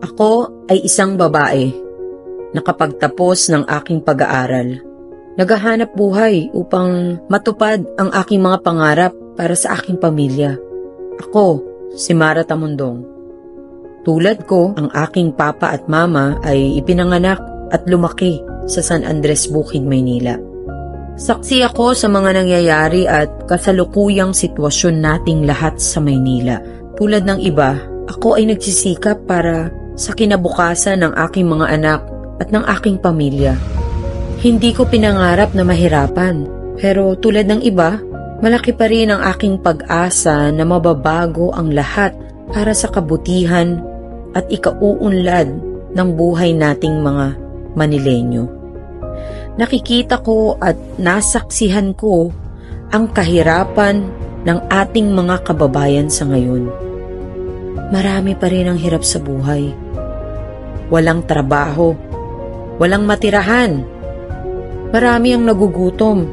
Ako ay isang babae. Nakapagtapos ng aking pag-aaral. Naghahanap buhay upang matupad ang aking mga pangarap para sa aking pamilya. Ako, si Mara Tamundong. Tulad ko, ang aking papa at mama ay ipinanganak at lumaki sa San Andres Bukid, Maynila. Saksi ako sa mga nangyayari at kasalukuyang sitwasyon nating lahat sa Maynila. Tulad ng iba, ako ay nagsisikap para sa kinabukasan ng aking mga anak at ng aking pamilya. Hindi ko pinangarap na mahirapan, pero tulad ng iba, malaki pa rin ang aking pag-asa na mababago ang lahat para sa kabutihan at ikauunlad ng buhay nating mga Manilenyo. Nakikita ko at nasaksihan ko ang kahirapan ng ating mga kababayan sa ngayon. Marami pa rin ang hirap sa buhay. Walang trabaho, walang matirahan. Marami ang nagugutom.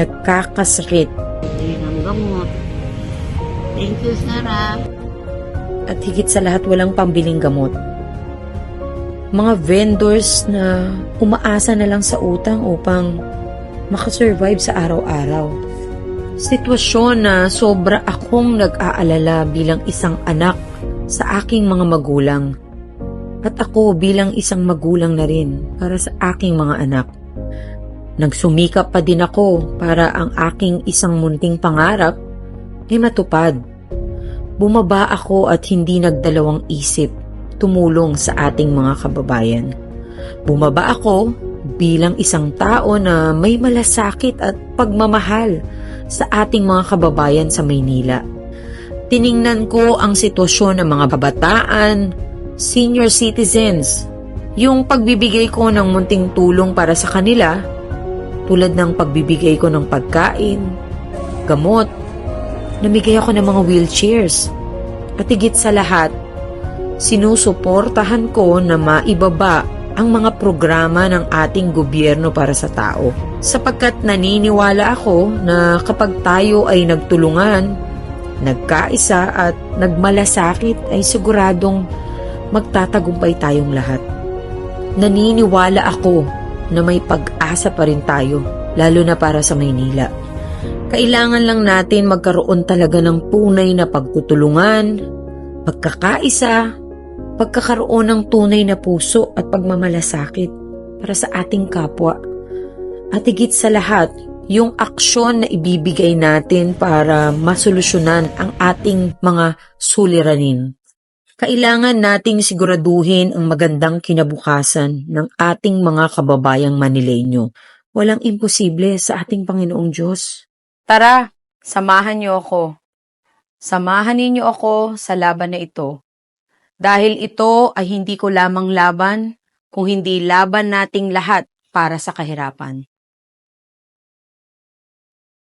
Nagkakasakit. Thank you, Sarah. at higit sa lahat walang pambiling gamot. Mga vendors na umaasa na lang sa utang upang makasurvive sa araw-araw. Sitwasyon na sobra akong nag-aalala bilang isang anak sa aking mga magulang. At ako bilang isang magulang na rin para sa aking mga anak. Nagsumikap pa din ako para ang aking isang munting pangarap ay matupad. Bumaba ako at hindi nagdalawang isip tumulong sa ating mga kababayan. Bumaba ako bilang isang tao na may malasakit at pagmamahal sa ating mga kababayan sa Maynila. Tiningnan ko ang sitwasyon ng mga kabataan, senior citizens, yung pagbibigay ko ng munting tulong para sa kanila, tulad ng pagbibigay ko ng pagkain, gamot, namigay ako ng mga wheelchairs. At higit sa lahat, sinusuportahan ko na maibaba ang mga programa ng ating gobyerno para sa tao. Sapagkat naniniwala ako na kapag tayo ay nagtulungan, nagkaisa at nagmalasakit ay siguradong magtatagumpay tayong lahat. Naniniwala ako na may pag-asa pa rin tayo, lalo na para sa Maynila. Kailangan lang natin magkaroon talaga ng tunay na pagtutulungan, pagkakaisa, pagkakaroon ng tunay na puso at pagmamalasakit para sa ating kapwa. At higit sa lahat, yung aksyon na ibibigay natin para masolusyonan ang ating mga suliranin. Kailangan nating siguraduhin ang magandang kinabukasan ng ating mga kababayang Manileño. Walang imposible sa ating Panginoong Diyos. Tara, samahan niyo ako. Samahan ninyo ako sa laban na ito. Dahil ito ay hindi ko lamang laban, kung hindi laban nating lahat para sa kahirapan.